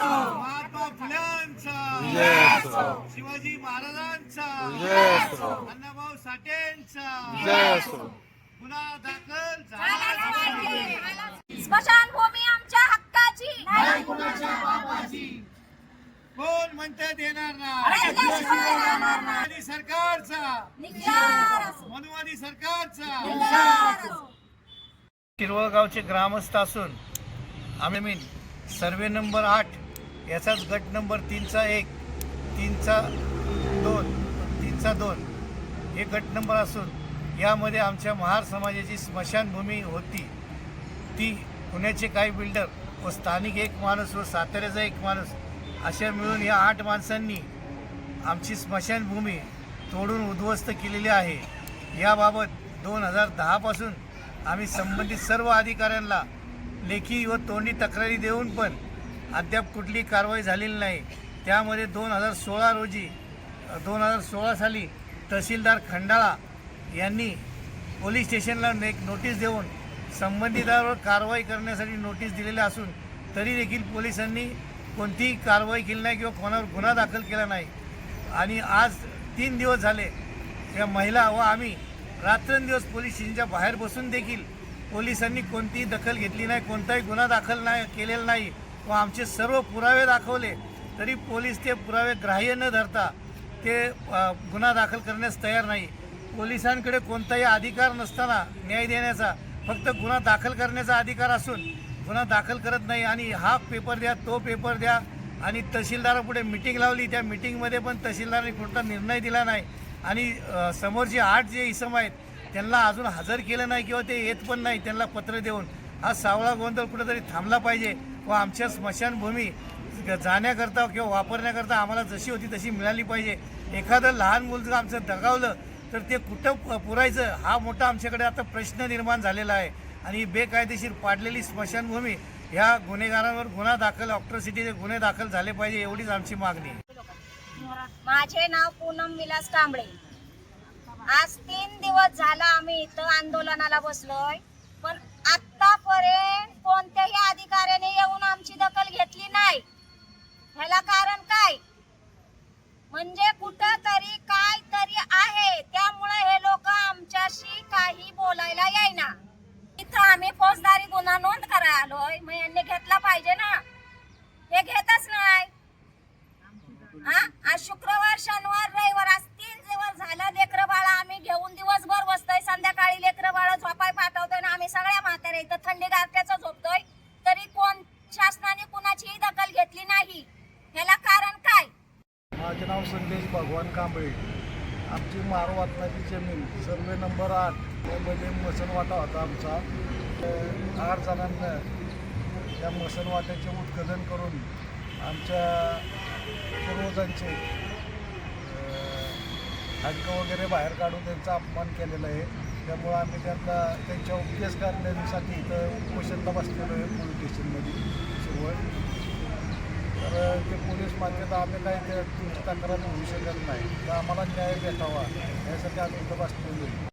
महात्मा फुल्यांचा. शिवाजी महाराजांचा. अण्णाभाऊ साठेंचा. गुन्हा दाखल. स्मशानभूमी आमच्या हक्काची. कोण म्हणतं देणार रंगेश्वर राहणार नाही. मनुवादी सरकारचा. मनुवादी सरकारचा. शिरवळगावचे ग्रामस्थ असून आम्ही मी सर्वे नंबर आठ याचाच गट नंबर तीनचा एक तीनचा दोन तीनचा दोन हे गट नंबर असून यामध्ये आमच्या महार समाजाची स्मशानभूमी होती. ती पुण्याचे काही बिल्डर व स्थानिक एक माणूस व साताऱ्याचा एक माणूस अशा मिळून या आठ माणसांनी आमची स्मशानभूमी तोडून उद्ध्वस्त केलेली आहे. याबाबत दोन हजार दहापासून आम्ही संबंधित सर्व अधिकाऱ्यांना लेखी व तोंडी तक्रारी देऊन पण अद्याप कुठली कारवाई झालेली नाही. त्यामध्ये दोन हजार सोळा रोजी दोन हजार सोळा साली तहसीलदार खंडाळा यांनी पोलीस स्टेशनला एक नोटीस देऊन संबंधितावर कारवाई करण्यासाठी नोटीस दिलेली असून तरी देखील पोलिसांनी कोणतीही कारवाई केली नाही किंवा कोणावर गुन्हा दाखल केला नाही. आणि आज तीन दिवस झाले या महिला व आम्ही रात्रंदिवस पोलीस स्टेशनच्या बाहेर बसून देखील पोलिसांनी कोणतीही दखल घेतली नाही कोणताही गुन्हा दाखल नाही केलेला नाही. व आमचे सर्व पुरावे दाखवले तरी पोलीस ते पुरावे ग्राह्य न धरता ते गुन्हा दाखल करण्यास तयार नाही. पोलिसांकडे कोणताही अधिकार नसताना न्याय देण्याचा फक्त गुन्हा दाखल करण्याचा अधिकार असून गुन्हा दाखल करत नाही आणि हा पेपर द्या तो पेपर द्या आणि तहसीलदारापुढे मिटिंग लावली त्या मिटिंगमध्ये पण तहसीलदारांनी कोणता निर्णय दिला नाही. आणि समोरचे आठ जे इसम आहेत त्यांना अजून हजर केलं नाही किंवा ते येत पण नाही त्यांना पत्र देऊन. हा सावळा गोंधळ कुठेतरी थांबला पाहिजे व आमच्या स्मशानभूमी जाण्याकरता किंवा वापरण्याकरता आम्हाला जशी होती तशी मिळाली पाहिजे. एखादं लहान मुलगा आमचं दगावलं तर ते कुठं प- पुरायचं? हा मोठा आमच्याकडे आता प्रश्न निर्माण झालेला आहे. आणि बेकायदेशीर पाडलेली स्मशानभूमी ह्या गुन्हेगारांवर गुन्हा दाखल ऑक्ट्रॉसिटीचे गुन्हे दाखल झाले पाहिजे एवढीच आमची मागणी माझे नाव पूनम विलास कांबळे. आज दिवस झाला आम्ही इथं आंदोलनाला बसलोय. पण आतापर्यंत कोणत्याही अधिकाऱ्याने येऊन आमची दखल घेतली नाही. ह्याला कारण काय? म्हणजे कुठं तरी काय तरी आहे. त्यामुळे हे लोक आमच्याशी काही बोलायला येईना. इथं आम्ही फौजदारी गुन्हा नोंद करायला आलोय मग यांनी घेतला पाहिजे ना? हे घेतच नाही. हा? आज शुक्रवार शनिवार रविवार आज झालं लेकर बाळा आम्ही घेऊन दिवसभर बसतोय. संध्याकाळी लेकर बाळा झोपाय पाठवतोय ना आम्ही सगळ्या म्हाताऱ्या इथं थंडी गारठ्याचं झोपतोय. तरी कोण शासनाने कुणाचीही दखल घेतली नाही. ह्याला कारण काय? माझे नाव संदेश भगवान कांबळे. आमची मारवातनाची जमीन सर्वे नंबर आठ. यामध्ये मसनवाटा होता आमचा. आठ जणांना या मसनवाट्याचे उत्खनन करून आमच्या पूर्वजांचे हक्क वगैरे बाहेर काढून त्यांचा अपमान केलेला आहे. त्यामुळं आम्ही त्यांना त्यांच्या उपदेश करण्यासाठी इथं उपोषणला बसलेलो आहे पोलीस स्टेशनमध्ये. सुरुवात तर ते पोलीस मान्यता आम्ही काही ते तुमची तक्रार होऊ शकत नाही. तर आम्हाला न्याय भेटावा यासाठी आम्ही इथं बसलेलो आहे.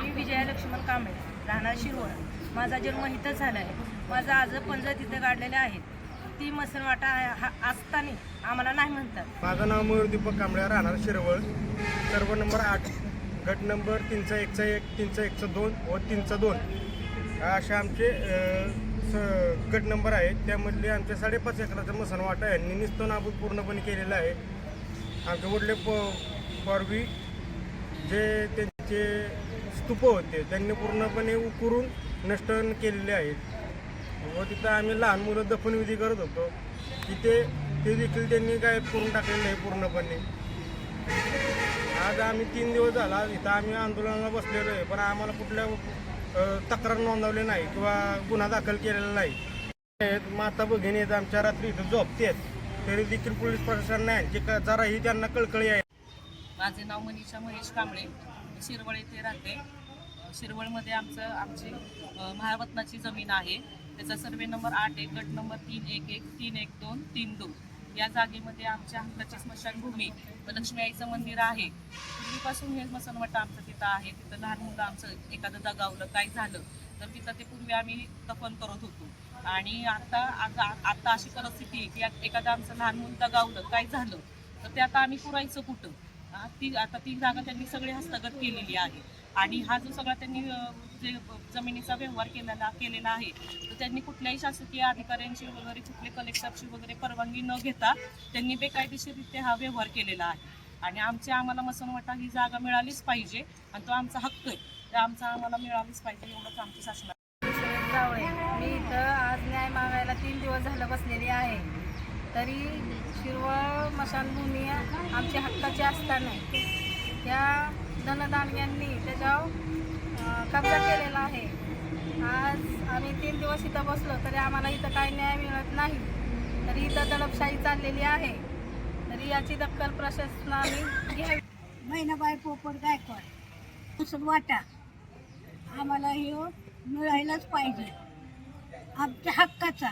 मी विजया लक्ष्मण कांबळे राहणार शिरवळ. माझा जन्म इथंच झाला आहे. माझा आज पंजा तिथं काढलेले आहेत ती मसनवाटा हा असताना आम्हाला नाही म्हणतात. माझं नाव मयूर दीपक कांबळे राहणार शिरवळ. सर्व नंबर आठ गट नंबर तीनचा एकचा एक तीनचा एकचा दोन व तीनचा दोन. असे आमचे स गट नंबर आहेत. त्यामधले आमच्या साडेपाच एकराचा मसनवाटा यांनी निस्तो नाबूद पूर्णपणे केलेला आहे. आमचे वडले प पूर्वी जे त्यांचे स्तूप होते त्यांनी पूर्णपणे उकरून नष्ट केलेले आहेत. व तिथं आम्ही लहान मुलं दफनविधी करत होतो. तिथे ते देखील त्यांनी काय करून टाकलेलं आहे पूर्णपणे. आज आम्ही तीन दिवस झाला इथं आम्ही आंदोलनाला बसलेलो आहे पण आम्हाला कुठल्या तक्रार नोंदवली नाही किंवा गुन्हा दाखल केलेला नाही. आहेत, माता भगिनी आहेत आमच्या रात्री इथं झोपतेत तरी देखील पोलीस प्रशासनाने आणखी का- जराही त्यांना कळकळी आहे. माझे नाव मनीषा महेश कांबळे. मी शिरवळ येथे राहते. शिरवळमध्ये आमचं आमची महारत्नाची जमीन आहे. त्याचा सर्वे नंबर आठ एक गट नंबर तीन एक एक तीन एक दोन तीन दोन. या जागेमध्ये आमच्या हक्काची स्मशानभूमी व लक्ष्मी आईचं मंदिर आहे. पूर्वीपासून हे स्मशानवाटा आमचं तिथं आहे. तिथं लहान मुलं आमचं एखादं दगावलं काय झालं तर तिथं ते पूर्वी आम्ही दफन करत होतो. आणि आता आता अशी परिस्थिती की एखादं आमचं लहान मुलं दगावलं काय झालं तर ते आता आम्ही पुरायचं कुठं? ती आता ती जागा त्यांनी सगळी हस्तगत केलेली आहे. आणि हा जो सगळा त्यांनी जे जमिनीचा व्यवहार केलेला केलेला आहे तर त्यांनी कुठल्याही शासकीय अधिकाऱ्यांची वगैरे कुठले कलेक्टरची वगैरे परवानगी न घेता त्यांनी बेकायदेशीररित्या हा व्यवहार केलेला आहे. आणि आमच्या आम्हाला मसनवटा ही जागा मिळालीच पाहिजे आणि तो आमचा हक्क आहे. तर आमचा आम्हाला मिळालीच पाहिजे एवढंच आमची शासना मी इथं आज न्याय मागायला तीन दिवस झालं बसलेली आहे. तरी शिरवळ मशानभूमी आमची हक्काची असताना त्या धनदानग्यांनी त्याच्यावर कब्जा केलेला आहे. आज आम्ही तीन दिवस इथं बसलो तरी आम्हाला इथं काही न्याय मिळत नाही. तरी इथं दडपशाही चाललेली आहे. तरी याची दखल प्रशासनाने घ्यावी. महिनाबाई पोपट गायकवाड. असं वाटा. आम्हाला हे मिळायलाच पाहिजे. आमच्या हक्काचा.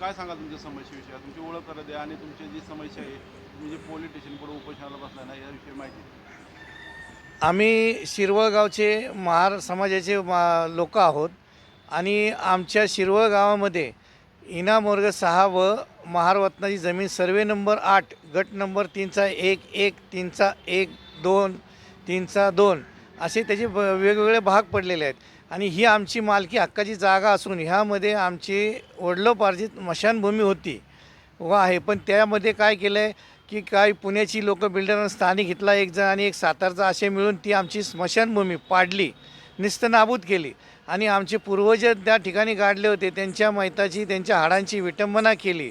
काय सांगाल तुमच्या समस्येविषयी तुमची ओळख करा द्या आणि तुमची जी समस्या आहे तुम्ही जे पोलीस स्टेशनकडे उपोषणाला बसला ना याविषयी माहिती आम्ही शिरवळगावचे महार समाजाचे लोक आहोत आणि आमच्या शिरवळ गावामध्ये इनामवर्ग सहा व महारवतनाची जमीन सर्वे नंबर आठ गट नंबर तीनचा एक एक तीनचा एक दोन तीनचा दोन असे त्याचे वेगवेगळे भाग पडलेले आहेत. आणि ही आमची मालकी हक्काची जागा असून ह्यामध्ये आमची वडलोपार्जित मशानभूमी होती व आहे. पण त्यामध्ये काय केलं आहे की काय पुण्याची लोक बिल्डर स्थानिक घेतला एक जण आणि एक सातारचा असे मिळून ती आमची स्मशानभूमी पाडली निस्तनाबूत केली. आणि आमचे पूर्वज त्या ठिकाणी गाडले होते त्यांच्या मैताची त्यांच्या हाडांची विटंबना केली.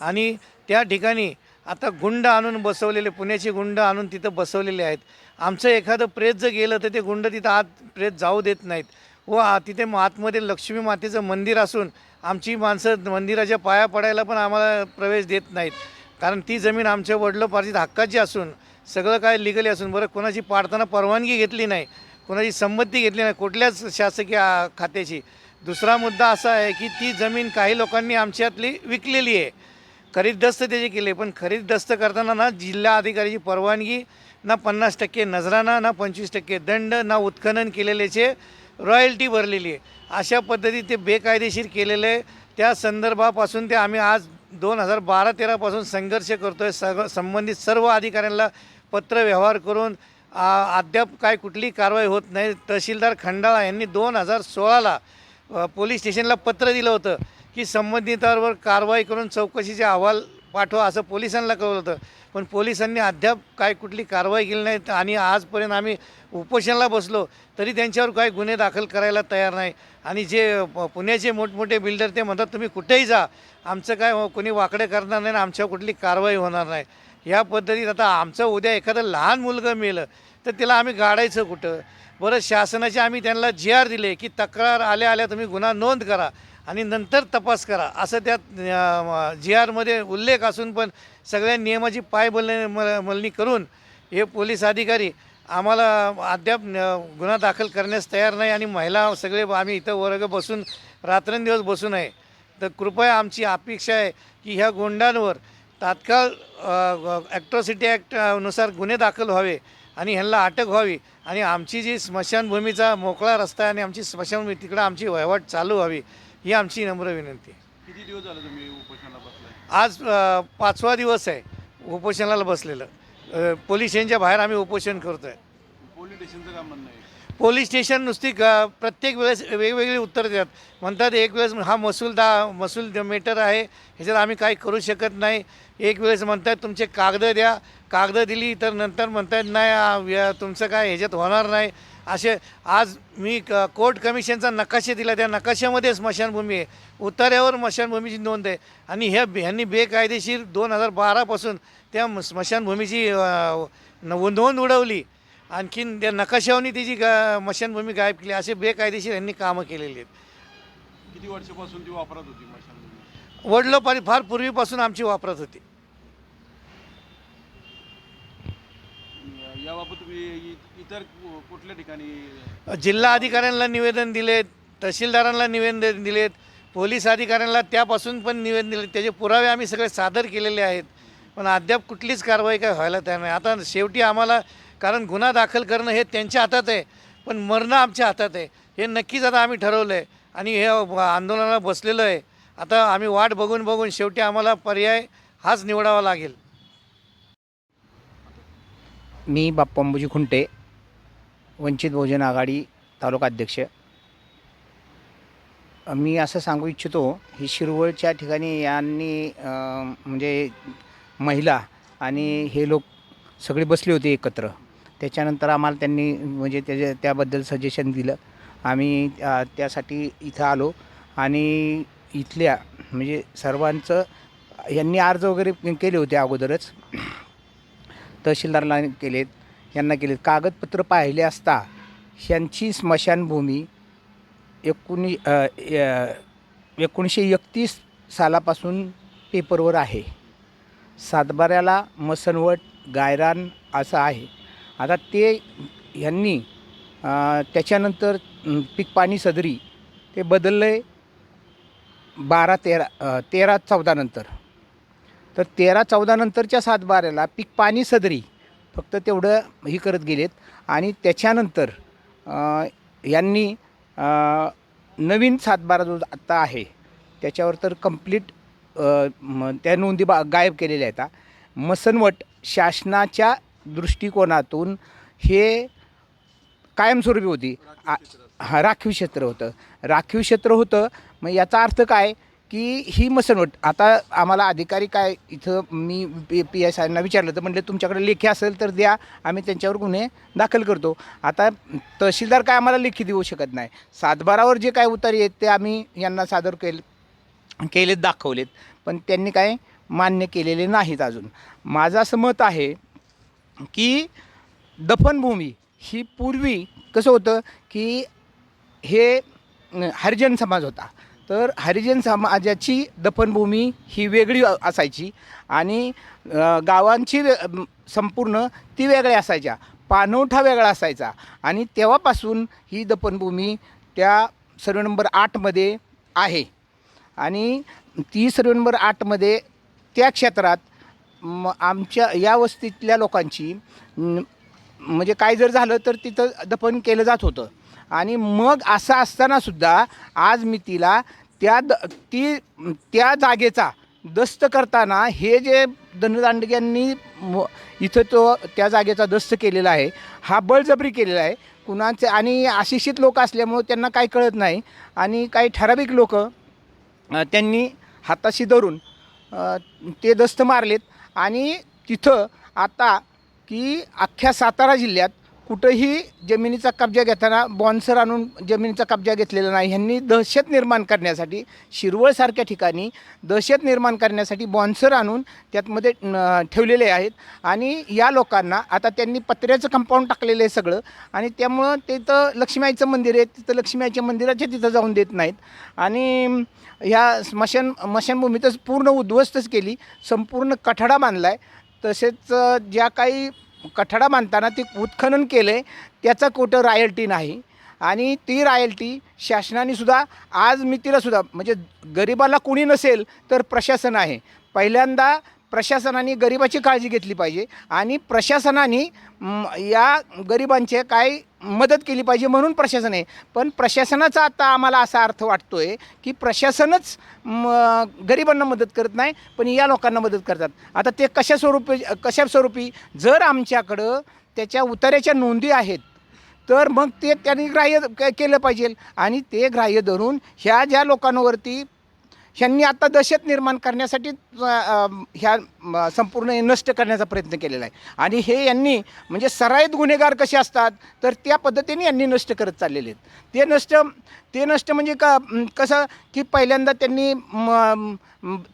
आणि त्या ठिकाणी आता गुंड आणून बसवलेले पुण्याचे गुंड आणून तिथं बसवलेले आहेत. आमचं एखादं प्रेत जर गेलं तर ते गुंड तिथं आत प्रेत जाऊ देत नाहीत. व तिथे आतमध्ये लक्ष्मी मातेचं मंदिर असून आमची माणसं मंदिराच्या पाया पडायला पण आम्हाला प्रवेश देत नाहीत. कारण ती जमीन आमच्या वडिलोपार्जित हक्काची असून सगळं काय लिगली असून बरं कोणाची पाडताना परवानगी घेतली नाही कोणाची संमती घेतली नाही कुठल्याच शासकीय खात्याची. दुसरा मुद्दा असा आहे की ती जमीन काही लोकांनी आमच्यातली विकलेली आहे. खरीददस्त त्याचे केले पण खरीददस्त करताना ना जिल्हा अधिकाऱ्याची परवानगी ना पन्नास टक्के नजराना ना पंचवीस टक्के दंड ना उत्खनन केलेल्याचे रॉयल्टी भरलेली आहे. अशा पद्धतीत ते बेकायदेशीर केलेलं आहे. त्या संदर्भापासून ते आम्ही आज दोन हजार बारा तेरापासून संघर्ष करतो आहे सग संबंधित सर्व अधिकाऱ्यांना पत्र व्यवहार करून अद्याप काय कुठली कारवाई होत नाही. तहसीलदार खंडाळा यांनी दोन हजार सोळाला पोलीस स्टेशनला पत्र दिलं होतं की संबंधितांवर कारवाई करून चौकशीचे अहवाल पाठवा असं पोलिसांना कळवलं होतं. पण पोलिसांनी अद्याप काय कुठली कारवाई केली नाही आणि आजपर्यंत आम्ही उपोषणाला बसलो तरी त्यांच्यावर काही गुन्हे दाखल करायला तयार नाही. आणि जे पुण्याचे मोठमोठे बिल्डर ते म्हणतात तुम्ही कुठेही जा. आमचं काय हो- कोणी वाकडे करणार नाही आणि आमच्यावर कुठली कारवाई होणार नाही. या पद्धतीत आता आमचं उद्या एखादं लहान मुलगं मेलं तर त्याला आम्ही गाडायचं कुठं? बरं शासनाचे आम्ही त्यांना जी आर दिले की तक्रार आल्या आल्या तुम्ही गुन्हा नोंद करा. आणि नंतर तपास करा. असं त्यात जी आरमध्ये उल्लेख असून पण सगळ्या नियमाची पायबल मलनी करून हे पोलीस अधिकारी आम्हाला अद्याप गुन्हा दाखल करण्यास तयार नाही आणि महिला सगळे आम्ही इथं वर्ग बसून रात्रंदिवस बसून आहे तर कृपया आमची अपेक्षा आहे की ह्या गुंडांवर तात्काळ ॲक्ट्रॉसिटी ॲक्टनुसार गुन्हे दाखल व्हावे आणि ह्यांना अटक व्हावी आणि आमची जी स्मशानभूमीचा मोकळा रस्ता आहे आणि आमची स्मशानभूमी तिकडं आमची वहिवाट चालू व्हावी. ही आमची नम्र विनंती. आहे. किती दिवस झाले तुम्ही उपोषणाला बसलाय? आज अ, पाचवा दिवस आहे उपोषणाला बसलेलं. अ, पोलीस स्टेशनच्या बाहेर आम्ही उपोषण करतो आहे पोलीस स्टेशनचं काय म्हणणं आहे? पोलीस स्टेशन नुसती ग प्रत्येक वेळेस वेगवेगळी उत्तर देतात. म्हणतात एक वेळेस हा महसूल दा महसूल द- मेटर आहे ह्याच्यात आम्ही काही करू शकत नाही. एक वेळेस म्हणतात तुमचे कागद द्या कागद दिली तर नंतर म्हणतात नाही आ, या- तुमचं काय ह्याच्यात होणार नाही. असे आज मी क कोर्ट कमिशनचा नकाशे दिला. त्या नकाशामध्ये स्मशानभूमी आहे. उतार्यावर स्मशानभूमीची नोंद आहे. आणि ह्या ह्यांनी बेकायदेशीर दोन हजार बारापासून त्या स्मशानभूमीची नोंद उडवली. आणखीन त्या नकाशावनी त्याची गा मशानभूमी गायब केली असे बेकायदेशीर यांनी कामं केलेली आहेत. किती वर्षापासून ती वापरत होती वडलोपारी फार पूर्वीपासून आमची वापरत होती या- याबाबत तुम्ही इतर कुठल्या ठिकाणी जिल्हा अधिकाऱ्यांना निवेदन दिलेत तहसीलदारांना निवेदन दिलेत पोलीस अधिकाऱ्यांना त्यापासून पण निवेदन दिले त्याचे पुरावे आम्ही सगळे सादर केलेले आहेत. पण अद्याप कुठलीच कारवाई काय व्हायला तयार नाही. आता शेवटी आम्हाला कारण गुन्हा दाखल करणं हे त्यांच्या हातात आहे पण मरणं आमच्या हातात आहे. हे नक्कीच आता आम्ही ठरवलं आहे आणि हे आंदोलनाला बसलेलं आहे. आता आम्ही वाट बघून बघून शेवटी आम्हाला पर्याय हाच निवडावा लागेल. मी बाप्पांबुजी खुंटे वंचित बहुजन आघाडी तालुका अध्यक्ष. मी असं सांगू इच्छितो ही शिरवळच्या ठिकाणी यांनी म्हणजे महिला आणि हे लोक सगळे बसले होते एकत्र. त्याच्यानंतर आम्हाला त्यांनी म्हणजे त्याच्या त्याबद्दल सजेशन दिलं. आम्ही त्यासाठी इथं आलो आणि इथल्या म्हणजे सर्वांचं यांनी अर्ज वगैरे केले होते अगोदरच. तहसीलदारला केलेत यांना केलेत. कागदपत्र पाहिले असता ह्यांची स्मशानभूमी एकोणी एकोणीसशे एकतीस सालापासून पेपरवर आहे. सातबाऱ्याला मसनवट गायरान असं आहे. आता ते ह्यांनी त्याच्यानंतर पिकपाणी पीक पाणी सदरी ते बदललं आहे बारा तेरा तेरा चौदानंतर तर तेरा चौदा नंतरच्या सातबाऱ्याला पीक पाणी सदरी फक्त तेवढं ही करत गेलेत. आणि त्याच्यानंतर यांनी नवीन सातबारा जो आत्ता आहे त्याच्यावर तर कंप्लीट त्या नोंदी बा गायब केलेल्या आहेत. मसनवट शासनाच्या दृष्टिकोनातून हे कायमस्वरूपी होती. हा राखीव क्षेत्र होतं. राखीव क्षेत्र होतं. मग याचा अर्थ काय? की ही मसनवट आता आम्हाला अधिकारी काय इथं मी पी पी एस आयना विचारलं तर म्हणलं तुमच्याकडे लेखी असेल तर द्या आम्ही त्यांच्यावर गुन्हे दाखल करतो. आता तहसीलदार काय आम्हाला लेखी देऊ शकत नाही. सातबारावर जे काय उतारी आहेत ते आम्ही यांना सादर केले केलेत दाखवलेत. पण त्यांनी काय मान्य केलेले नाहीत अजून. माझं असं मत आहे की दफनभूमी ही पूर्वी कसं होतं की हे हरिजन समाज होता. तर हरिजन समाजाची दफनभूमी ही वेगळी असायची आणि गावांची वे संपूर्ण ती वेगळ्या असायच्या. पाणवठा वेगळा असायचा. आणि तेव्हापासून ही दफनभूमी त्या सर्व नंबर आठमध्ये आहे. आणि ती सर्व नंबर आठमध्ये त्या क्षेत्रात म आमच्या या वस्तीतल्या लोकांची म्हणजे काय जर झालं तर तिथं दफन केलं जात होतं. आणि मग असं असतानासुद्धा आज मी तिला त्या द ती त्या जागेचा दस्त करताना हे जे धनदांडग्यांनी म- इथं तो त्या जागेचा दस्त केलेला आहे हा बळजबरी केलेला आहे. कुणाचे आणि अशिक्षित लोक असल्यामुळं त्यांना काही कळत नाही आणि काही ठराविक लोक त्यांनी हाताशी धरून ते दस्त मारलेत. आणि तिथं आता की अख्ख्या सातारा जिल्ह्यात कुठंही जमिनीचा कब्जा घेताना बॉन्सर आणून जमिनीचा कब्जा घेतलेला नाही. ह्यांनी दहशत निर्माण करण्यासाठी शिरवळसारख्या ठिकाणी दहशत निर्माण करण्यासाठी बॉन्सर आणून त्यातमध्ये ठेवलेले आहेत. आणि या लोकांना आता त्यांनी पत्र्याचं कंपाऊंड टाकलेलं आहे सगळं. आणि त्यामुळं तिथं लक्ष्मीआईचं मंदिर आहे. तिथं लक्ष्मीआईच्या मंदिराच्या तिथं जाऊन देत नाहीत. आणि ह्या स्मशान स्मशानभूमीतच पूर्ण उद्ध्वस्तच केली. संपूर्ण कठडा बांधला आहे तसेच ज्या काही कठडा बांधताना ते उत्खनन केलं आहे त्याचं कुठं रायल्टी नाही. आणि ती रायल्टी शासनाने सुद्धा आज मी तिलासुद्धा म्हणजे गरिबाला कुणी नसेल तर प्रशासन आहे. पहिल्यांदा प्रशासनाने गरिबाची काळजी घेतली पाहिजे. आणि प्रशासनाने या गरिबांचे काय मदत केली पाहिजे म्हणून प्रशासन आहे. पण प्रशासनाचा आता आम्हाला असा अर्थ वाटतो आहे की प्रशासनच म, गरिबांना मदत करत नाही पण या लोकांना मदत करतात. आता ते कशा स्वरूपी कशा स्वरूपी? जर आमच्याकडं त्याच्या उतार्याच्या नोंदी आहेत तर मग ते त्यांनी ग्राह्य के- केलं पाहिजे. आणि ते ग्राह्य धरून ह्या ज्या लोकांवरती ह्यांनी आता दहशत निर्माण करण्यासाठी ह्या संपूर्ण नष्ट करण्याचा प्रयत्न केलेला आहे. आणि हे यांनी म्हणजे सराईत गुन्हेगार कसे असतात तर त्या पद्धतीने यांनी नष्ट करत चाललेले आहेत. ते नष्ट ते नष्ट म्हणजे का कसं की पहिल्यांदा त्यांनी म,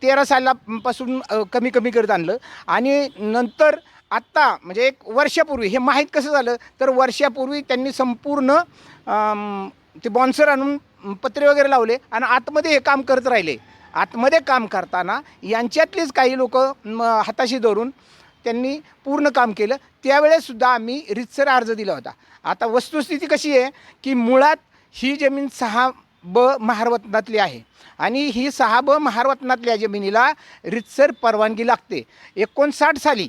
तेरा सालापासून कमी कमी करत आणलं. आणि नंतर आत्ता म्हणजे एक वर्षापूर्वी हे माहीत कसं झालं तर वर्षापूर्वी त्यांनी संपूर्ण ते बॉन्सर आणून पत्रे वगैरे लावले आणि आतमध्ये हे काम करत राहिले. आतमध्ये काम करताना यांच्यातलीच काही लोक हाताशी धरून त्यांनी पूर्ण काम केलं. त्यावेळेससुद्धा आम्ही रितसर अर्ज दिला होता. आता वस्तुस्थिती कशी आहे की मुळात ही जमीन सहा ब महारवतनातली आहे आणि ही सहा ब महारवतनातल्या जमिनीला रितसर परवानगी लागते. एकोणसाठ साली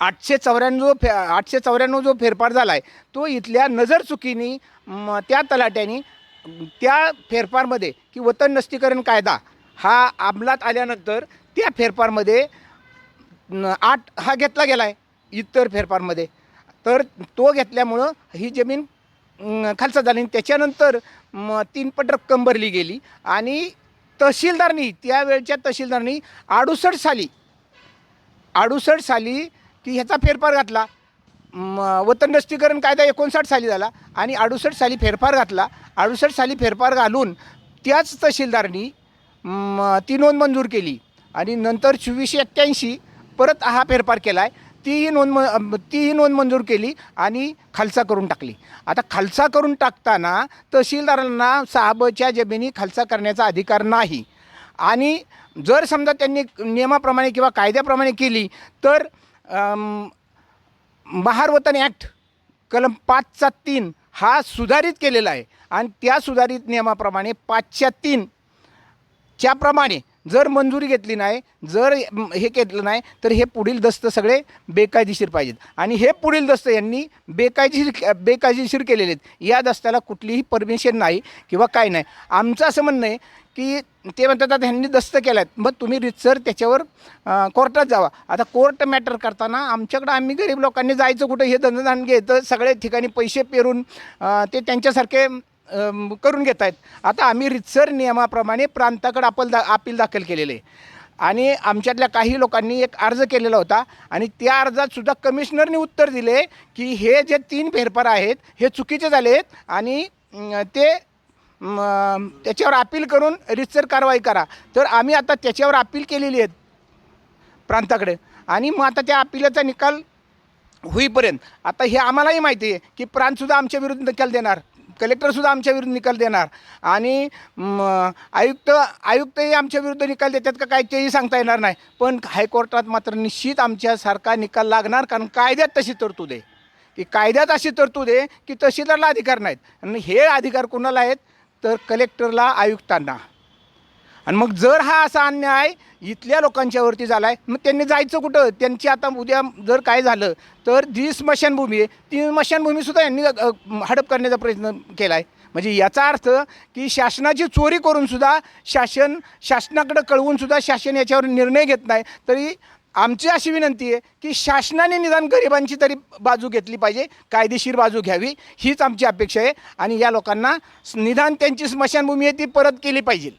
आठशे चौऱ्याण्णव जो फे आठशे चौऱ्याण्णव जो फेरफार झाला आहे तो इथल्या नजर चुकीनी त्या तलाट्यानी त्या फेरफारमध्ये की वतन नष्टीकरण कायदा हा अंमलात आल्यानंतर त्या फेरफारमध्ये आठ हा घेतला गेला आहे इतर फेरफारमध्ये. तर तो घेतल्यामुळं ही जमीन खालचा झाली आणि त्याच्यानंतर तीनपट तीन पट रक्कम भरली गेली आणि तहसीलदारनी त्यावेळच्या तहसीलदारनी अडुसष्ट साली अडुसष्ट साली की ह्याचा फेरफार घातला. वतन नष्टीकरण कायदा एकोणसाठ साली झाला आणि अडुसष्ट साली फेरफार घातला. अडुसष्ट साली फेरफार घालून त्याच तहसीलदारनी ती नोंद मंजूर केली. आणि नंतर चोवीसशे एक्क्याऐंशी परत हा फेरफार केला आहे तीही नोंद म तीही नोंद मंजूर केली आणि खालसा करून टाकली. आता खालसा करून टाकताना तहसीलदारांना साहबच्या जमिनी खालसा करण्याचा अधिकार नाही. आणि जर समजा त्यांनी नियमाप्रमाणे किंवा कायद्याप्रमाणे केली तर महारवतन ॲक्ट कलम पाचचा तीन हा सुधारित केलेला आहे. आणि त्या सुधारित नियमाप्रमाणे पाचच्या तीन च्याप्रमाणे जर मंजुरी घेतली नाही जर हे केलं नाही तर हे पुढील दस्त सगळे बेकायदेशीर पाहिजेत. आणि हे पुढील दस्त यांनी बेकायदेशीर बेकायदेशीर केलेले आहेत. या दस्त्याला कुठलीही परमिशन नाही किंवा काय नाही. आमचं असं म्हणणं आहे की ते म्हणतात आता ह्यांनी दस्त केला आहेत मग तुम्ही रितसर त्याच्यावर कोर्टात जावा. आता कोर्ट मॅटर करताना आमच्याकडं आम्ही गरीब लोकांनी जायचं कुठं? हे धंदधान घेतं सगळ्या ठिकाणी पैसे पेरून ते त्यांच्यासारखे करून घेत आहेत. आता आम्ही रितसर नियमाप्रमाणे प्रांताकडे आपल दा अपील दाखल केलेले आहे. आणि आमच्यातल्या काही लोकांनी एक अर्ज केलेला होता आणि त्या अर्जात सुद्धा कमिशनरने उत्तर दिले की हे जे तीन फेरफार आहेत हे चुकीचे झाले आहेत आणि ते त्याच्यावर अपील करून रितसर कारवाई करा. तर आम्ही आता त्याच्यावर अपील केलेली आहेत प्रांताकडे. आणि मग आता त्या अपिलाचा निकाल होईपर्यंत आता हे आम्हालाही माहिती आहे की प्रांतसुद्धा आमच्या विरुद्ध निकाल देणार. कलेक्टरसुद्धा आमच्या विरुद्ध निकाल देणार. आणि आयुक्त आयुक्तही आमच्या विरुद्ध निकाल देतात का काय तेही सांगता येणार नाही. पण हायकोर्टात मात्र निश्चित आमच्यासारखा निकाल लागणार कारण कायद्यात तशी तरतूद आहे. की कायद्यात अशी तरतूद आहे की तहसीलदारला अधिकार नाहीत. आणि हे अधिकार कोणाला आहेत? तर कलेक्टरला आयुक्तांना. आणि मग जर हा असा अन्याय इथल्या लोकांच्यावरती झाला आहे मग त्यांनी जायचं कुठं? त्यांची आता उद्या जर काय झालं तर जी स्मशानभूमी आहे. ती स्मशानभूमीसुद्धा यांनी हडप करण्याचा प्रयत्न केला आहे म्हणजे याचा अर्थ की शासनाची चोरी करूनसुद्धा शासन शासनाकडं कळवूनसुद्धा शासन याच्यावर निर्णय घेत नाही. तरी आमची अशी विनंती आहे की शासनाने निदान गरिबांची तरी बाजू घेतली पाहिजे कायदेशीर बाजू घ्यावी हीच आमची अपेक्षा आहे. आणि या लोकांना निदान त्यांची स्मशानभूमी आहे ती परत केली पाहिजे.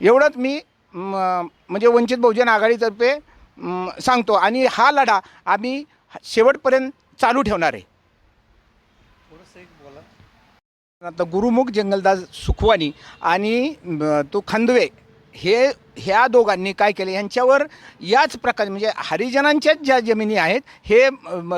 एवढंच मी म, म्हणजे वंचित बहुजन आघाडीतर्फे सांगतो. आणि हा लढा आम्ही शेवटपर्यंत चालू ठेवणार आहे. आता गुरुमुख जंगलदास सुखवानी आणि तो खांदवे हे ह्या दोघांनी काय केले? यांच्यावर याच प्रकारे म्हणजे हरिजनांच्याच ज्या जमिनी आहेत हे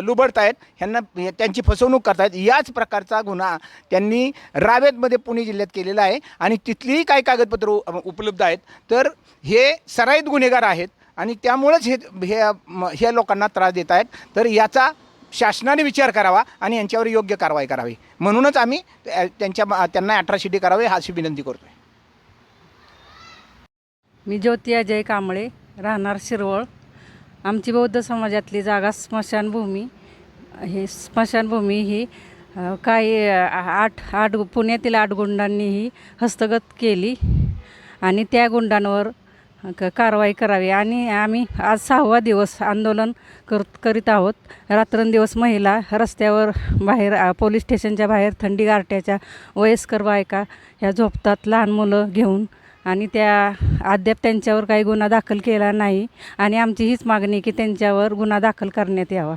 लुबडत आहेत ह्यांना हे- त्यांची फसवणूक करतायत याच प्रकारचा गुन्हा त्यांनी रावेतमध्ये पुणे जिल्ह्यात केलेला आहे. आणि तिथलीही काय कागदपत्र उपलब्ध आहेत. तर हे सराईत गुन्हेगार आहेत आणि त्यामुळेच हे हे म- ह्या लोकांना त्रास देत आहेत. तर याचा शासनाने विचार करावा आणि यांच्यावर योग्य कारवाई करावी. म्हणूनच आम्ही त्यांच्या त्यांना अठराशिटी करावी अशी विनंती करतो आहे मी ज्योती अजय कांबळे राहणार शिरवळ. आमची बौद्ध समाजातली जागा स्मशानभूमी. ही स्मशानभूमी ही काही आठ आठ पुण्यातील आठ गुंडांनी ही हस्तगत केली आणि त्या गुंडांवर क कारवाई करावी. आणि आम्ही आज सहावा दिवस आंदोलन कर करीत आहोत. रात्रंदिवस महिला रस्त्यावर बाहेर पोलीस स्टेशनच्या बाहेर थंडी गारट्याच्या वयस्कर बायका ह्या झोपतात. लहान मुलं घेऊन आणि त्या अद्याप त्यांच्यावर काही गुन्हा दाखल केला नाही. आणि आमची हीच मागणी की त्यांच्यावर गुन्हा दाखल करण्यात यावा.